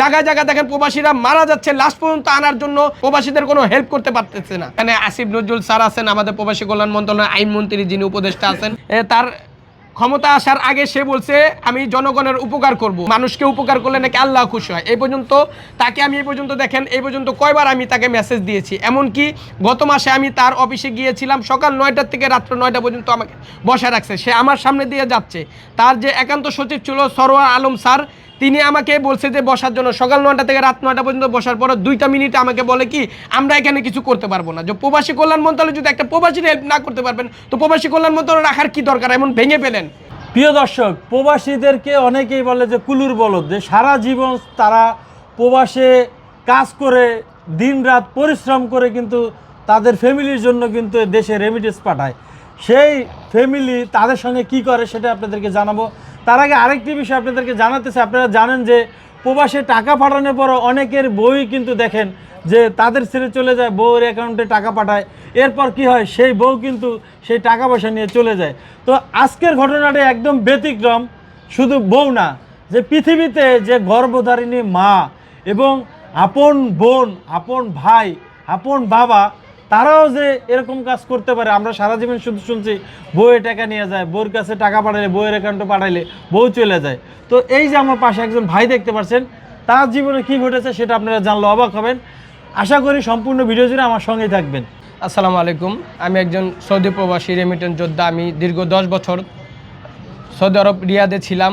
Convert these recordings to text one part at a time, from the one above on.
জায়গায় জায়গায় দেখেন প্রবাসীরা মারা যাচ্ছে লাস্ট পর্যন্ত আনার জন্য প্রবাসীদের কোনো হেল্প করতে পারতেছে না। এখানে আসিফ নজরুল স্যার আছেন, আমাদের প্রবাসী কল্যাণ মন্ত্রণালয়ের আইনমন্ত্রী যিনি উপদেষ্টা আছেন। তার ক্ষমতা আসার আগে সে বলছে, আমি জনগণের উপকার করব। মানুষকে উপকার করলে নাকি আল্লাহ খুশি হয়। এই পর্যন্ত তাকে আমি এই পর্যন্ত দেখেন, এই পর্যন্ত কয়বার আমি তাকে মেসেজ দিয়েছি। এমনকি গত মাসে আমি তার অফিসে গিয়েছিলাম, সকাল নয়টার থেকে রাত্র নয়টা পর্যন্ত আমাকে বসে রাখছে। সে আমার সামনে দিয়ে যাচ্ছে। তার যে একান্ত সচিব ছিল সরোয়ার আলম স্যার তিনি আমাকে বলছে যে বসার জন্য সকাল নয়টা থেকে রাত নয়টা পর্যন্ত বসার পর দুইটা মিনিট আমাকে বলে কি, আমরা এখানে কিছু করতে পারব না। যে প্রবাসী কল্যাণ মন্ত্রণালয় যদি একটা প্রবাসীর হেল্প না করতে পারবেন, তো প্রবাসী কল্যাণ মন্ত্রণালয় রাখার কি দরকার? এমন ভেঙে পেলেন প্রিয় দর্শক, প্রবাসীদেরকে অনেকেই বলে যে কুলুর বলদ, যে সারা জীবন তারা প্রবাসে কাজ করে, দিনরাত পরিশ্রম করে কিন্তু তাদের ফ্যামিলির জন্য কিন্তু দেশে রেমিটেন্স পাঠায়। সেই ফ্যামিলি তাদের সঙ্গে কি করে সেটা আপনাদেরকে জানাব। তার আগে আরেকটি বিষয় আপনাদেরকে জানাতেছে। আপনারা জানেন যে প্রবাসে টাকা পাঠানোর পর অনেকের বই কিন্তু দেখেন যে তাদের ছেড়ে চলে যায়, বউয়ের অ্যাকাউন্টে টাকা পাঠায়। এরপর কি হয়? সেই বউ কিন্তু সেই টাকা পয়সা নিয়ে চলে যায়। তো আজকের ঘটনাটা একদম ব্যতিক্রম, শুধু বউ না, যে পৃথিবীতে যে গর্ভধারিণী মা এবং আপন বোন, আপন ভাই, আপন বাবা তারাও যে এরকম কাজ করতে পারে, আমরা সারা জীবন শুধু শুনছি বউয়ের টাকা নিয়ে যায়, বউর কাছে টাকা পাঠালে বইয়ের অ্যাকাউন্টে পাঠাইলে বউ চলে যায়। তো এই যে আমার পাশে একজন ভাই দেখতে পাচ্ছেন, তার জীবনে কি ঘটেছে সেটা আপনারা জানলে অবাক হবেন। আশা করি সম্পূর্ণ ভিডিও জুড়ে আমার সঙ্গেই থাকবেন। আসসালামু আলাইকুম, আমি একজন সৌদি প্রবাসী রেমিটেন্স যোদ্ধা, আমি দীর্ঘ দশ বছর সৌদি আরব রিয়াদে ছিলাম।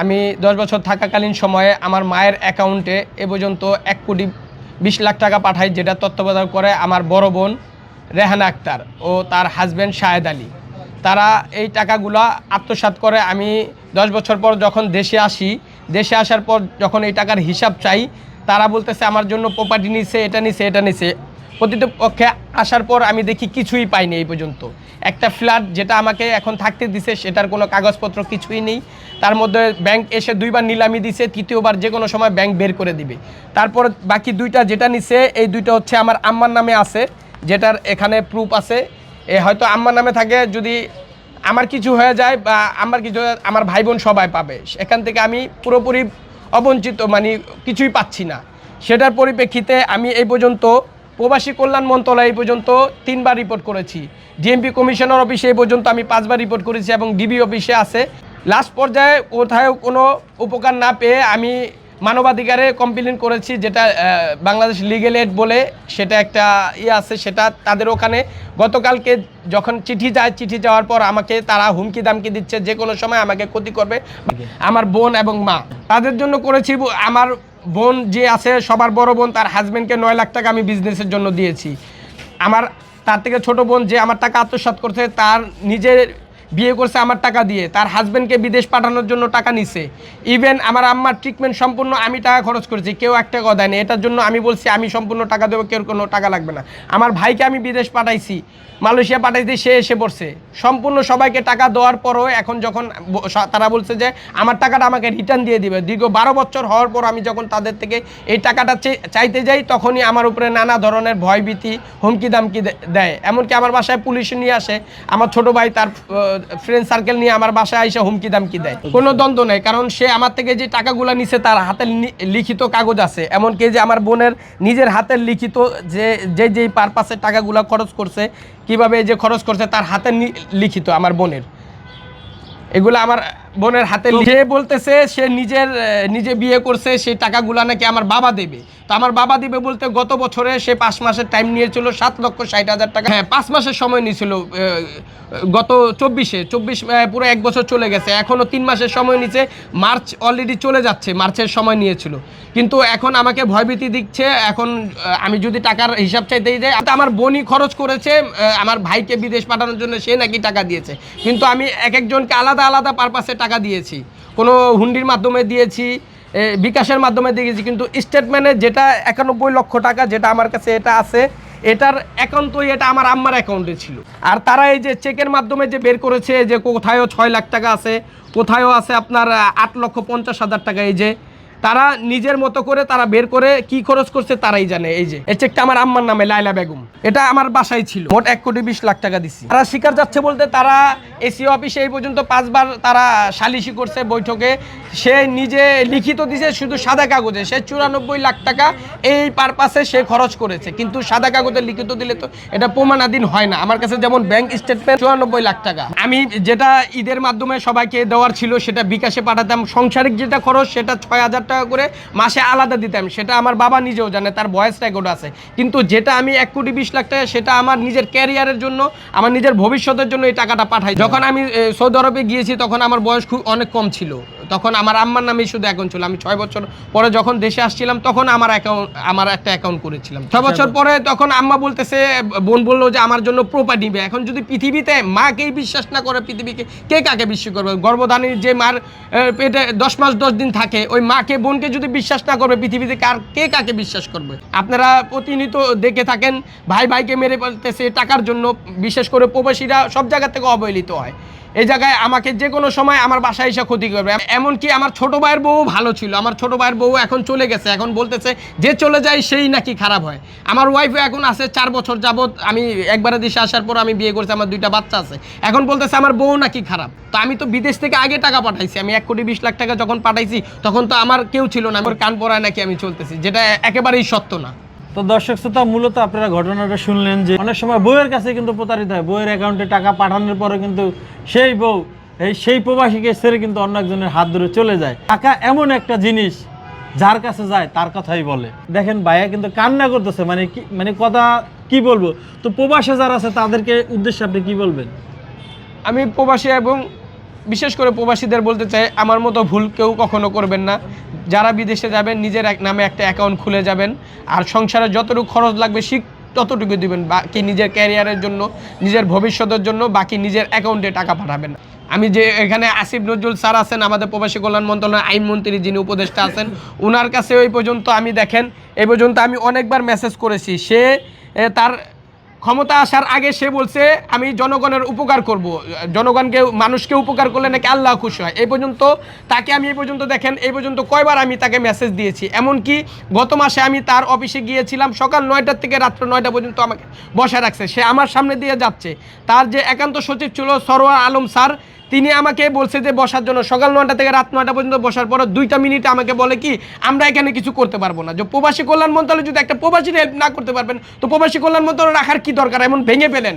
আমি দশ বছর থাকাকালীন সময়ে আমার মায়ের অ্যাকাউন্টে এ পর্যন্ত এক কোটি বিশ লাখ টাকা পাঠাই, যেটা তত্ত্বাবধান করে আমার বড় বোন রেহানা আক্তার ও তার হাজব্যান্ড শাহেদ আলী। তারা এই টাকাগুলো আত্মসাত করে, আমি দশ বছর পর যখন দেশে আসি, দেশে আসার পর যখন এই টাকার হিসাব চাই, তারা বলতেছে, আমার জন্য প্রপার্টি নিছে, এটা নিছে এটা নিছে। প্রতিপক্ষে আসার পর আমি দেখি কিছুই পাইনি এই পর্যন্ত। একটা ফ্ল্যাট যেটা আমাকে এখন থাকতে দিছে, সেটার কোনো কাগজপত্র কিছুই নেই। তার মধ্যে ব্যাংক এসে দুইবার নিলামি দিছে, তৃতীয়বার যে কোনো সময় ব্যাংক বের করে দিবে। তারপর বাকি দুইটা যেটা নিছে, এই দুইটা হচ্ছে আমার আম্মার নামে আছে, যেটার এখানে প্রুফ আছে। এ হয়তো আম্মার নামে থাকে, যদি আমার কিছু হয়ে যায় বা আমার কিছু আমার ভাই বোন সবাই পাবে। এখান থেকে আমি পুরোপুরি অবঞ্চিত মানে কিছুই পাচ্ছি না। সেটার পরিপ্রেক্ষিতে আমি এই পর্যন্ত প্রবাসী কল্যাণ মন্ত্রণালয় এই পর্যন্ত তিনবার রিপোর্ট করেছি। ডিএমপি কমিশনার অফিসে এই পর্যন্ত আমি পাঁচবার রিপোর্ট করেছি এবং ডিবি অফিসে আছে। লাস্ট পর্যায়ে কোথাও কোনো উপকার না পেয়ে আমি মানবাধিকারে কমপ্লেন করেছি যেটা বাংলাদেশ লিগেল এড বলে সেটা একটা ইয়ে আছে সেটা তাদের ওখানে গতকালকে যখন চিঠি যায় চিঠি যাওয়ার পর আমাকে তারা হুমকি দামকি দিচ্ছে যে কোনো সময় আমাকে ক্ষতি করবে। আমার বোন এবং মা। তাদের জন্য করেছি আমার বোন যে আছে, সবার বড় বোন, তার হাজব্যান্ডকে নয় লাখ টাকা আমি বিজনেসের জন্য দিয়েছি। আমার, তার থেকে ছোট বোন যে আমার টাকা আত্মসাত করছে, তার নিজের বিয়ে করছে আমার টাকা দিয়ে। তার হাজব্যান্ডকে বিদেশ পাঠানোর জন্য টাকা নিছে। ইভেন আমার আম্মার ট্রিটমেন্ট সম্পূর্ণ আমি টাকা খরচ করেছি, কেউ একটা টাকাও দেয়নি এটার জন্য আমি বলছি, আমি সম্পূর্ণ টাকা দেবো, কেউ কোনো টাকা লাগবে না। আমার ভাইকে আমি বিদেশ পাঠাইছি, মালয়েশিয়া পাঠাইছি, সে এসে পড়ছে। সম্পূর্ণ সবাইকে টাকা দেওয়ার পরও এখন যখন তারা বলছে যে, আমার টাকাটা আমাকে রিটার্ন দিয়ে দিবে। দীর্ঘ বারো বছর হওয়ার পর আমি যখন তাদের থেকে এই টাকাটা চাইতে যাই, তখনই আমার উপরে নানা ধরনের ভয়ভীতি হুমকি দামকি দেয়। এমনকি আমার বাসায় পুলিশ নিয়ে আসে। আমার ছোট ভাই তার ফ্রেন্ড সার্কেল নিয়ে আমার বাসায় এসে হুমকি দামকি দেয়। কোনো দ্বন্দ্ব নেই কারণ সে আমার থেকে যে টাকাগুলো নিছে তার হাতের লিখিত কাগজ আছে। এমনকি যে আমার বোনের নিজের হাতের লিখিত যে যে যেই পারপাসে টাকাগুলো খরচ করছে কীভাবে যে খরচ করছে তার হাতের নি- লিখিত আমার বোনের। এগুলো আমার বোনের হাতে সে বলতেছে সে নিজের নিজে বিয়ে করছে সেই টাকাগুলো নাকি আমার বাবা দেবে। তো আমার বাবা দিবে বলতে গত বছরে সে পাঁচ মাসের টাইম নিয়েছিল সাত লক্ষ ষাট হাজার টাকা। হ্যাঁ পাঁচ মাসের সময় নিয়েছিল গত চব্বিশে, চব্বিশ পুরো এক বছর চলে গেছে। এখনও তিন মাসের সময় নিচ্ছে মার্চ অলরেডি চলে যাচ্ছে, মার্চের সময় নিয়েছিল। কিন্তু এখন আমাকে ভয়ভীতি দিচ্ছে, এখন আমি যদি টাকার হিসাব চাইতেই যাই আমার বোনই খরচ করেছে আমার ভাইকে বিদেশ পাঠানোর জন্য সে নাকি টাকা দিয়েছে। কিন্তু আমি এক একজনকে আলাদা আলাদা পারপাসে টাকা দিয়েছি। কোনো হুন্ডির মাধ্যমে দিয়েছি বিকাশের মাধ্যমে দেখেছি, কিন্তু স্টেটমেন্টে যেটা একানব্বই লক্ষ টাকা যেটা আমার কাছে এটা আছে, এটার অ্যাকাউন্টই এটা আমার আম্মার অ্যাকাউন্টে ছিল। আর তারা এই যে চেকের মাধ্যমে যে বের করেছে, যে কোথায়ও ছয় লাখ টাকা আছে, কোথায়ও আছে আপনার আট লক্ষ পঞ্চাশ হাজার টাকা, এই যে তারা নিজের মতো করে তারা বের করে কি খরচ করছে তারাই জানে। এই যে, এই চেকটা আমার আম্মার নামে লাইলা বেগম। এটা আমার বাসায় ছিল। মোট এক কোটি বিশ লাখ টাকা দিছি। তারা স্বীকার যাচ্ছে বলতে তারা এসি অফিসে এই পর্যন্ত পাঁচবার তারা সালিশি করছে বৈঠকে। সে নিজে লিখিত দিছে শুধু সাদা কাগজে। সে চুরানব্বই লাখ টাকা এই পারপাসে সে খরচ করেছে। কিন্তু সাদা কাগজে লিখিত দিলে তো এটা প্রমাণাধীন হয় না। আমার কাছে যেমন ব্যাংক স্টেটমেন্ট চুরানব্বই লাখ টাকা। আমি যেটা ঈদের মাধ্যমে সবাইকে দেওয়ার ছিল, সেটা বিকাশে পাঠাতাম। সংসারিক যেটা খরচ, সেটা ছয় হাজার টাকা করে মাসে আলাদা দিতাম। সেটা আমার বাবা নিজেও জানে, তার বয়স রেকর্ড আছে। কিন্তু যেটা আমি এক কোটি বিশ লাখ টাকা, সেটা আমার নিজের ক্যারিয়ারের জন্য, আমার নিজের ভবিষ্যতের জন্য এই টাকাটা পাঠাই। যখন আমি সৌদি আরবে গিয়েছি, তখন আমার বয়স খুব, অনেক কম ছিল। তখন আমার আম্মার নামেই শুধু অ্যাকাউন্ট ছিল। আমি ছয় বছর পরে যখন দেশে আসছিলাম তখন আমার অ্যাকাউন্ট আমার একটা অ্যাকাউন্ট করেছিলাম। ছয় বছর পরে তখন আম্মা বলতেছে বোন বলল যে আমার জন্য প্রপার নিবে। এখন যদি পৃথিবীতে মাকেই বিশ্বাস না করে পৃথিবীকে কে কাকে বিশ্বাস করবে? গর্ভধানীর যে মার পেটে দশ মাস দশ দিন থাকে ওই মাকে বোনকে যদি বিশ্বাস না করবে পৃথিবীতে কার কে কাকে বিশ্বাস করবে? আপনারা প্রতিনিয়ত দেখে থাকেন ভাই ভাইকে মেরে ফেলতেছে টাকার জন্য বিশেষ করে প্রবাসীরা সব জায়গা থেকে অবহেলিত হয়। এই জায়গায় আমাকে যে কোনো সময় আমার বাসায় এসে ক্ষতি করবে। এমনকি আমার ছোট ভাইয়ের বউ ভালো ছিল। আমার ছোট ভাইয়ের বউ এখন চলে গেছে। এখন বলতেছে, যে চলে যায়, সেই নাকি খারাপ হয়। আমার ওয়াইফ এখন আছে চার বছর যাবৎ। আমি একবারে দেশে আসার পর আমি বিয়ে করছি, আমার দুইটা বাচ্চা আছে। এখন বলতেছে, আমার বউ নাকি খারাপ। তো আমি তো বিদেশ থেকে আগে টাকা পাঠাইছি। আমি এক কোটি বিশ লাখ টাকা যখন পাঠাইছি, তখন তো আমার কেউ ছিল না। আমার কান পড়ায় নাকি আমি চলতেছি, যেটা একেবারেই সত্য না। তো দর্শক শ্রোতা, মূলত আপনারা ঘটনাটা শুনলেন যে অনেক সময় বউয়ের কাছে কিন্তু প্রতারিত হয়। বউয়ের অ্যাকাউন্টে টাকা পাঠানোর পরে কিন্তু সেই বউ, এই সেই প্রবাসীকে ছেড়ে কিন্তু অন্য একজনের হাত ধরে চলে যায়। টাকা এমন একটা জিনিস যার কাছে যায়, তার কথাই বলে। দেখেন ভাইয়া কিন্তু কান্না করতেছে মানে কি মানে কথা কি বলব? তো প্রবাসে যারা আছে, তাদেরকে উদ্দেশ্যে আপনি কি বলবেন? আমি প্রবাসী এবং বিশেষ করে প্রবাসীদের বলতে চাই, আমার মতো ভুল কেউ কখনো করবেন না। যারা বিদেশে যাবেন, নিজের এক নামে একটা অ্যাকাউন্ট খুলে যাবেন। আর সংসারে যতটুকু খরচ লাগবে শিখ ততটুকু দিবেন। বাকি নিজের ক্যারিয়ারের জন্য, নিজের ভবিষ্যতের জন্য, বাকি নিজের অ্যাকাউন্টে টাকা পাঠাবেন। আমি যে এখানে আসিফ নজরুল স্যার আছেন, আমাদের প্রবাসী কল্যাণ মন্ত্রণালয়ের আইনমন্ত্রী যিনি উপদেষ্টা আছেন ওনার কাছে ওই পর্যন্ত আমি দেখেন। এই পর্যন্ত আমি অনেকবার মেসেজ করেছি। সে তার ক্ষমতা আসার আগে সে বলছে, আমি জনগণের উপকার করব। জনগণকে, মানুষকে উপকার করলে নাকি আল্লাহ খুশি হয়। এই পর্যন্ত তাকে আমি এই পর্যন্ত দেখেন, এই পর্যন্ত কয়বার আমি তাকে মেসেজ দিয়েছি। এমনকি গত মাসে আমি তার অফিসে গিয়েছিলাম, সকাল নয়টার থেকে রাত্র নয়টা পর্যন্ত আমাকে বসায় রাখছে। সে আমার সামনে দিয়ে যাচ্ছে। তার যে একান্ত সচিব ছিল সরোয়ার আলম স্যার তিনি আমাকে বলছে যে বসার জন্য সকাল নটা থেকে রাত নটা পর্যন্ত বসার পর দুইটা মিনিট আমাকে বলে কি, আমরা এখানে কিছু করতে পারব না। যে প্রবাসী কল্যাণ মন্ত্রণালয় যদি একটা প্রবাসীর হেল্প না করতে পারবেন, তো প্রবাসী কল্যাণ মন্ত্রণালয় রাখার কি দরকার? এমন ভেঙে পেলেন